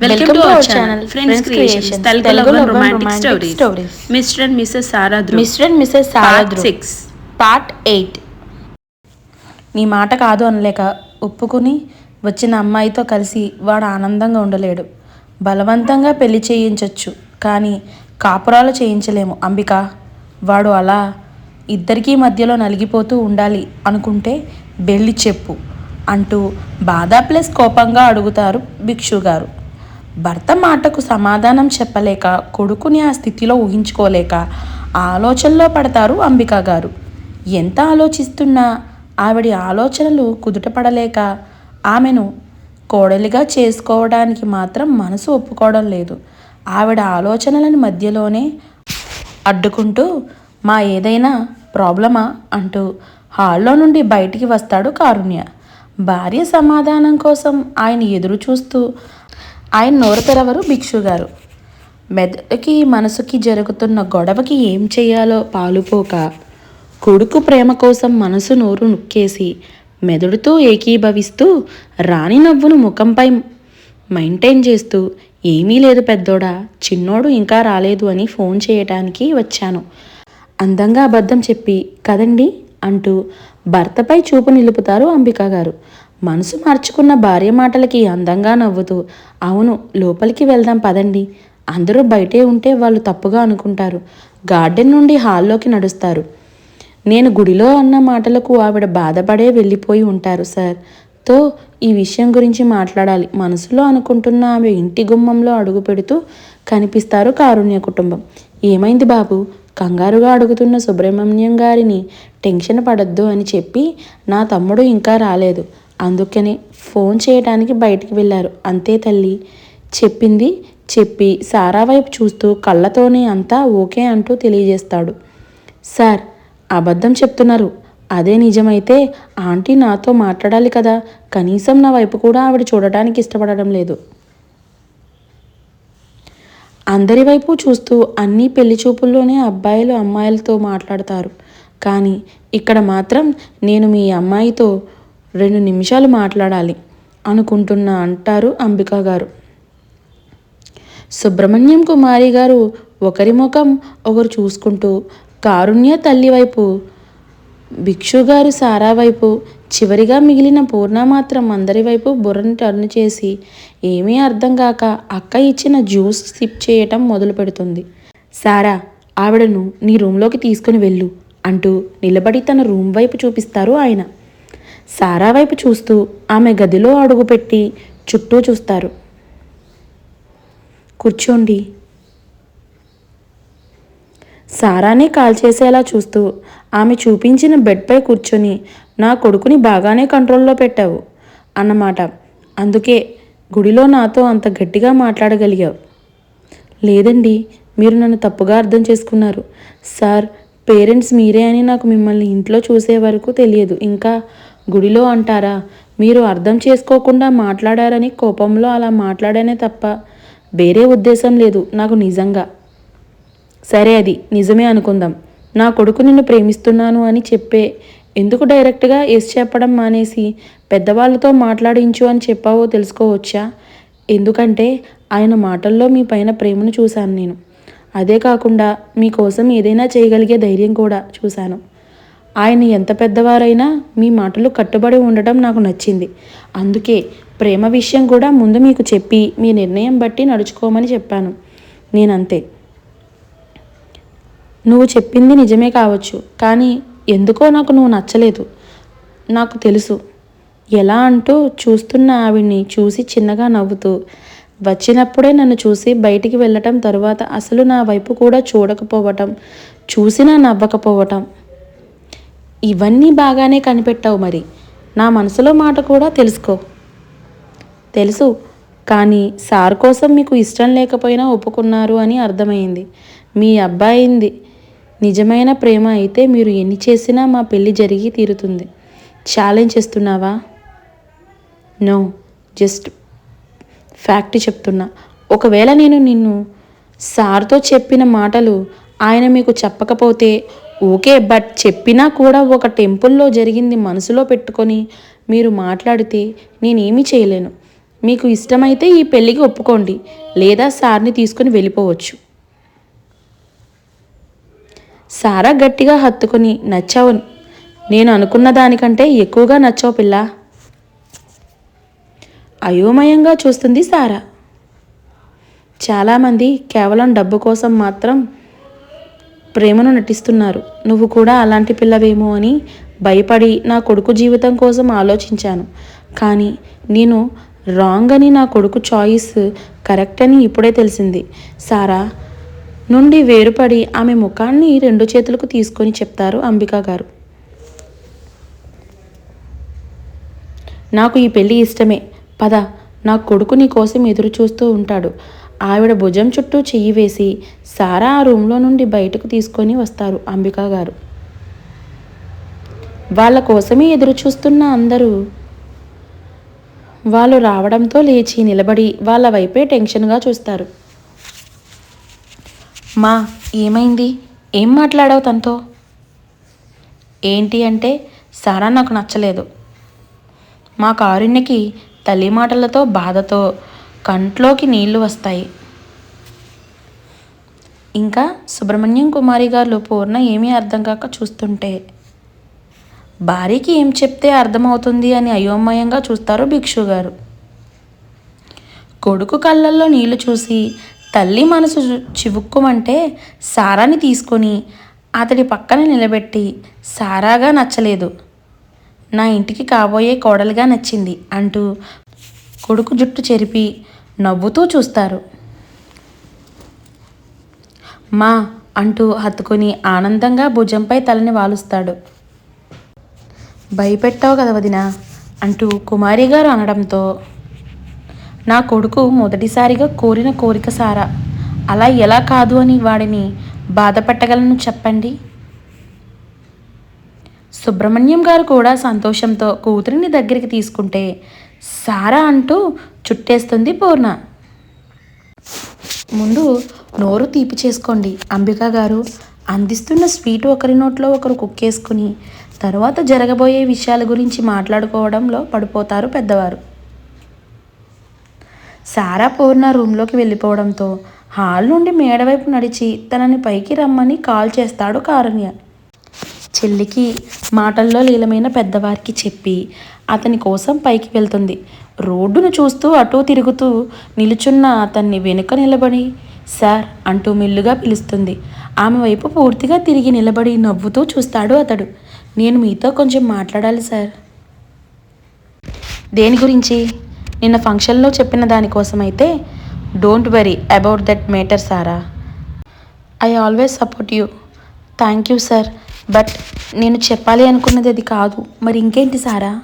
Welcome to our channel friends creations Telugu love romantic stories Mr and Mrs Sara Mr and Mrs Sara six part eight నీ మాట కాదు అనలేక ఒప్పుకుని వచ్చిన అమ్మాయితో కలిసి వాడు ఆనందంగా ఉండలేడు. బలవంతంగా పెళ్ళి చేయించవచ్చు కానీ కాపురాలు చేయించలేము. అంబిక వాడు అలా ఇద్దరికీ మధ్యలో నలిగిపోతూ ఉండాలి అనుకుంటే వెళ్ళి చెప్పు అంటూ బాధ ప్లస్ కోపంగా అడుగుతారు భిక్షు గారు భర్త మాటకు సమాధానం చెప్పలేక కొడుకుని ఆ స్థితిలో ఊహించుకోలేక ఆలోచనలో పడతారు అంబిక గారు. ఎంత ఆలోచిస్తున్నా ఆవిడ ఆలోచనలు కుదుటపడలేక ఆమెను కోడలిగా చేసుకోవడానికి మాత్రం మనసు ఒప్పుకోవడం లేదు. ఆవిడ ఆలోచనలను మధ్యలోనే అడ్డుకుంటూ మా ఏదైనా ప్రాబ్లమా? అంటూ హాల్లో నుండి బయటికి వస్తాడు కారుణ్య. భార్య సమాధానం కోసం ఆయన ఎదురు చూస్తూ ఆయన నోరు తెరవరు భిక్షు గారు మెదడుకి మనసుకి జరుగుతున్న గొడవకి ఏం చేయాలో పాలుపోక కొడుకు ప్రేమ కోసం మనసు నోరు నొక్కేసి మెదడుతో ఏకీభవిస్తూ రాణి నవ్వును ముఖంపై మెయింటైన్ చేస్తూ ఏమీ లేదు పెద్దోడా చిన్నోడు ఇంకా రాలేదు అని ఫోన్ చేయటానికి వచ్చాను. అందంగా అబద్ధం చెప్పి కదండి అంటూ భర్తపై చూపు నిలుపుతారు అంబికా గారు. మనసు మార్చుకున్న భార్య మాటలకి అందంగా నవ్వుతూ అవును లోపలికి వెళ్దాం పదండి. అందరూ బయటే ఉంటే వాళ్ళు తప్పుగా అనుకుంటారు. గార్డెన్ నుండి హాల్లోకి నడుస్తారు. నేను గుడిలో అన్న మాటలకు ఆవిడ బాధపడే వెళ్ళిపోయి ఉంటారు సార్. తో ఈ విషయం గురించి మాట్లాడాలి. మనసులో అనుకుంటున్న ఆమె ఇంటి గుమ్మంలో అడుగు పెడుతూ కనిపిస్తారు కారుణ్య కుటుంబం. ఏమైంది బాబు? కంగారుగా అడుగుతున్న సుబ్రహ్మణ్యం గారిని టెన్షన్ పడద్దు అని చెప్పి నా తమ్ముడు ఇంకా రాలేదు. అందుకనే ఫోన్ చేయడానికి బయటికి వెళ్ళారు. అంతే తల్లి. చెప్పింది చెప్పి సారా వైపు చూస్తూ కళ్ళతోనే అంతా ఓకే అంటూ తెలియజేస్తాడు. సార్ అబద్ధం చెప్తున్నారు. అదే నిజమైతే ఆంటీ నాతో మాట్లాడాలి కదా. కనీసం నా వైపు కూడా ఆవిడ చూడటానికి ఇష్టపడడం లేదు. అందరి వైపు చూస్తూ అన్ని పెళ్ళి చూపుల్లోనే అబ్బాయిలు అమ్మాయిలతో మాట్లాడతారు. కానీ ఇక్కడ మాత్రం నేను మీ అమ్మాయితో రెండు నిమిషాలు మాట్లాడాలి అనుకుంటున్నా అంటారు అంబికా గారు. సుబ్రహ్మణ్యం కుమారి గారు ఒకరి ముఖం ఒకరు చూసుకుంటూ కారుణ్య తల్లి వైపు భిక్షు గారు సారా వైపు చివరిగా మిగిలిన పూర్ణ మాత్రం అందరి వైపు బుర్రని టర్న్ చేసి ఏమీ అర్థం కాక అక్క ఇచ్చిన జ్యూస్ సిప్ చేయటం మొదలు పెడుతుంది. సారా ఆవిడను నీ రూమ్లోకి తీసుకుని వెళ్ళు అంటూ నిలబడి తన రూమ్ వైపు చూపిస్తారు ఆయన. సారా వైపు చూస్తూ ఆమె గదిలో అడుగుపెట్టి చుట్టూ చూస్తారు. కూర్చోండి. సారానే కాల్ చేసేలా చూస్తూ ఆమె చూపించిన బెడ్పై కూర్చొని నా కొడుకుని బాగానే కంట్రోల్లో పెట్టావు అన్నమాట. అందుకే గుడిలో నాతో అంత గట్టిగా మాట్లాడగలిగావు. లేదండి మీరు నన్ను తప్పుగా అర్థం చేసుకున్నారు. సార్ పేరెంట్స్ మీరే అని నాకు మిమ్మల్ని ఇంట్లో చూసే వరకు తెలియదు. ఇంకా గుడిలో అంటారా? మీరు అర్థం చేసుకోకుండా మాట్లాడారని కోపంలో అలా మాట్లాడానే తప్ప వేరే ఉద్దేశం లేదు నాకు నిజంగా. సరే అది నిజమే అనుకుందాం. నా కొడుకు నిన్ను ప్రేమిస్తున్నాను అని చెప్పే ఎందుకు డైరెక్ట్గా ఎస్ చెప్పడం మానేసి పెద్దవాళ్ళతో మాట్లాడించు అని చెప్పావో తెలుసుకోవచ్చా? ఎందుకంటే ఆయన మాటల్లో మీ పైన ప్రేమను చూశాను నేను. అదే కాకుండా మీకోసం ఏదైనా చేయగలిగే ధైర్యం కూడా చూశాను. ఆయన ఎంత పెద్దవారైనా మీ మాటలు కట్టుబడి ఉండటం నాకు నచ్చింది. అందుకే ప్రేమ విషయం కూడా ముందు మీకు చెప్పి మీ నిర్ణయం బట్టి నడుచుకోమని చెప్పాను. నేనంతే. నువ్వు చెప్పింది నిజమే కావచ్చు కానీ ఎందుకో నాకు నువ్వు నచ్చలేదు. నాకు తెలుసు. ఎలా అంటూ చూస్తున్న ఆవిడ్ని చూసి చిన్నగా నవ్వుతూ వచ్చినప్పుడే నన్ను చూసి బయటికి వెళ్ళటం తరువాత అసలు నా వైపు కూడా చూడకపోవటం చూసినా నవ్వకపోవటం ఇవన్నీ బాగానే కనిపెట్టావు మరి. నా మనసులో మాట కూడా తెలుసుకో. తెలుసు కానీ సార్ కోసం మీకు ఇష్టం లేకపోయినా ఒప్పుకున్నారు అని అర్థమైంది. మీ అబ్బాయింది. నిజమైన ప్రేమ అయితే మీరు ఎన్ని చేసినా మా పెళ్ళి జరిగి తీరుతుంది. ఛాలెంజ్ చేస్తున్నావా? నో జస్ట్ ఫ్యాక్ట్ చెప్తున్నా. ఒకవేళ నేను నిన్ను సార్తో చెప్పిన మాటలు ఆయన మీకు చెప్పకపోతే ఓకే బట్ చెప్పినా కూడా ఒక టెంపుల్లో జరిగింది మనసులో పెట్టుకొని మీరు మాట్లాడితే నేనేమీ చేయలేను. మీకు ఇష్టమైతే ఈ పెళ్ళికి ఒప్పుకోండి లేదా సార్ని తీసుకుని వెళ్ళిపోవచ్చు. సారా గట్టిగా హత్తుకుని నచ్చావు నేను అనుకున్న దానికంటే ఎక్కువగా నచ్చావు పిల్ల. అయోమయంగా చూస్తుంది సారా. చాలామంది కేవలం డబ్బు కోసం మాత్రం ప్రేమను నటిస్తున్నారు. నువ్వు కూడా అలాంటి పిల్లవేమో అని భయపడి నా కొడుకు జీవితం కోసం ఆలోచించాను. కానీ నేను రాంగ్ అని నా కొడుకు చాయిస్ కరెక్ట్ అని ఇప్పుడే తెలిసింది. సారా నుండి వేరుపడి ఆమె ముఖాన్ని రెండు చేతులకు తీసుకొని చెప్తారు అంబికా గారు. నాకు ఈ పెళ్ళి ఇష్టమే. పద నా కొడుకు నీ కోసం ఎదురు చూస్తూ ఉంటాడు. ఆవిడ భుజం చుట్టూ చెయ్యి వేసి సారా ఆ రూమ్లో నుండి బయటకు తీసుకొని వస్తారు అంబికా గారు. వాళ్ళ కోసమే ఎదురు చూస్తున్న అందరూ వాళ్ళు రావడంతో లేచి నిలబడి వాళ్ళ వైపే టెన్షన్గా చూస్తారు. మా ఏమైంది? ఏం మాట్లాడావు తనతో? ఏంటి అంటే సారా నాకు నచ్చలేదు. మా కారుణ్యకి తల్లి మాటలతో బాధతో కంట్లోకి నీళ్ళు వస్తాయి. ఇంకా సుబ్రహ్మణ్యం కుమారి గారు పూర్ణ ఏమీ అర్థం కాక చూస్తుంటే భార్యకి ఏం చెప్తే అర్థమవుతుంది అని అయోమయంగా చూస్తారు భిక్షు గారు. కొడుకు కళ్ళల్లో నీళ్ళు చూసి తల్లి మనసు చివుక్కుమంటే సారాని తీసుకొని అతడి పక్కన నిలబెట్టి సారాగా నచ్చలేదు. నా ఇంటికి కాబోయే కోడలుగా నచ్చింది అంటూ కొడుకు జుట్టు చెరిపి నవ్వుతూ చూస్తారు. మా అంటూ హత్తుకొని ఆనందంగా భుజంపై తలని వాలుస్తాడు. భయపెట్టావు కదా వదిన అంటూ కుమారి గారు అనడంతో నా కొడుకు మొదటిసారిగా కోరిన కోరిక సారా. అలా ఎలా కాదు అని వాడిని బాధపెట్టగలను చెప్పండి. సుబ్రహ్మణ్యం గారు కూడా సంతోషంతో కూతురిని దగ్గరికి తీసుకుంటే సారా అంటూ చుట్టేస్తుంది పూర్ణ. ముందు నోరు తీపి చేసుకోండి అంబికా గారు. అందిస్తున్న స్వీట్ ఒకరి నోట్లో ఒకరు కుక్కేసుకుని తర్వాత జరగబోయే విషయాల గురించి మాట్లాడుకోవడంలో పడిపోతారు పెద్దవారు. సారా పూర్ణ రూమ్లోకి వెళ్ళిపోవడంతో హాల్ నుండి మేడవైపు నడిచి తనని పైకి రమ్మని కాల్ చేస్తాడు కారుణ్య. చెల్లికి మాటల్లో లీలమైన పెద్దవారికి చెప్పి అతని కోసం పైకి వెళ్తుంది. రోడ్డును చూస్తూ అటూ తిరుగుతూ నిలుచున్న అతన్ని వెనుక నిలబడి సార్ అంటూ మెల్లుగా పిలుస్తుంది. ఆమె వైపు పూర్తిగా తిరిగి నిలబడి నవ్వుతూ చూస్తాడు అతడు. నేను మీతో కొంచెం మాట్లాడాలి సార్. దేని గురించి? నిన్న ఫంక్షన్లో చెప్పిన దానికోసం అయితే don't worry about that matter Sara. I always support you. Thank you sir. But నేను చెప్పాలి అనుకున్నది అది కాదు. మరి ఇంకేంటి సారా?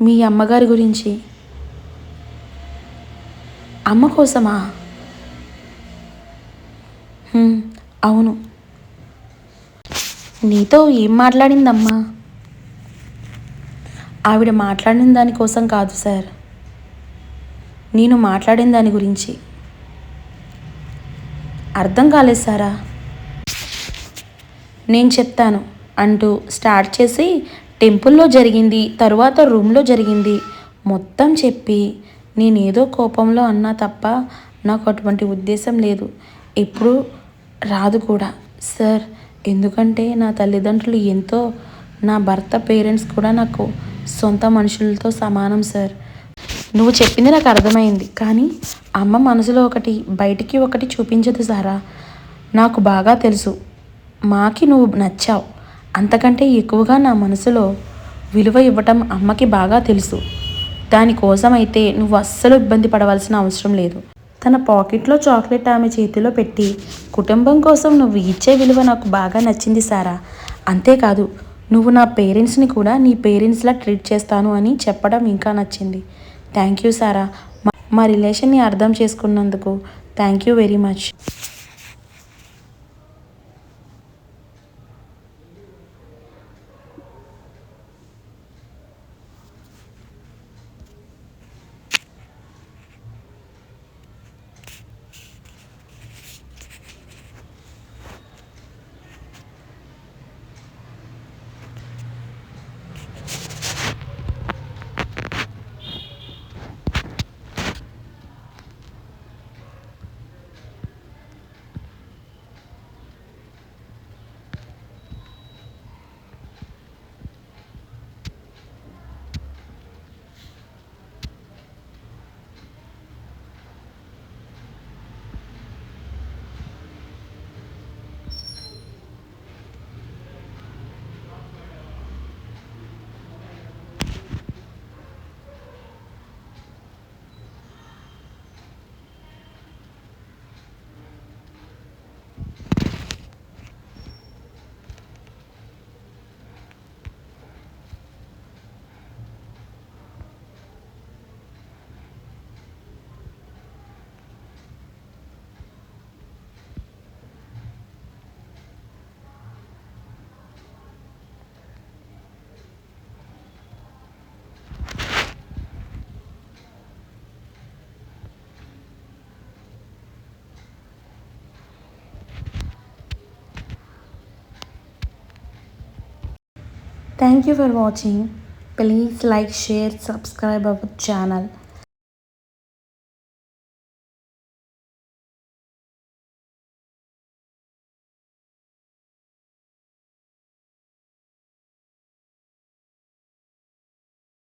మీ అమ్మగారి గురించి. అమ్మ కోసమా? అవును. నీతో ఏం మాట్లాడిందమ్మా? ఆవిడ మాట్లాడిన దానికోసం కాదు సార్. నేను మాట్లాడిన దాని గురించి. అర్థం కాలేదు సారా? నేను చెప్తాను అంటూ స్టార్ట్ చేసి టెంపుల్లో జరిగింది తరువాత రూమ్లో జరిగింది. మొత్తం చెప్పి నేనేదో కోపంలో అన్నా తప్ప నాకు అటువంటి ఉద్దేశం లేదు. ఎప్పుడు రాదు కూడా. సార్ ఎందుకంటే నా తల్లిదండ్రులు ఎంతో నా భర్త పేరెంట్స్ కూడా నాకు సొంత మనుషులతో సమానం సార్. నువ్వు చెప్పింది నాకు అర్థమైంది. కానీ అమ్మ మనసులో ఒకటి బయటికి ఒకటి చూపించదు సారా? నాకు బాగా తెలుసు. మాకి నువ్వు నచ్చావు. అంతకంటే ఎక్కువగా నా మనసులో విలువ ఇవ్వటం అమ్మకి బాగా తెలుసు. దానికోసం అయితే నువ్వు అస్సలు ఇబ్బంది పడవలసిన అవసరం లేదు. తన పాకెట్లో చాక్లెట్ ఆమె చేతిలో పెట్టి కుటుంబం కోసం నువ్వు ఇచ్చే విలువ నాకు బాగా నచ్చింది సారా. అంతేకాదు నువ్వు నా పేరెంట్స్ని కూడా నీ పేరెంట్స్లా ట్రీట్ చేస్తాను అని చెప్పడం ఇంకా నచ్చింది. Thank you Sara. మా- మా రిలేషన్ని అర్థం చేసుకున్నందుకు thank you very much. Thank you for watching. Please like, share, subscribe our channel.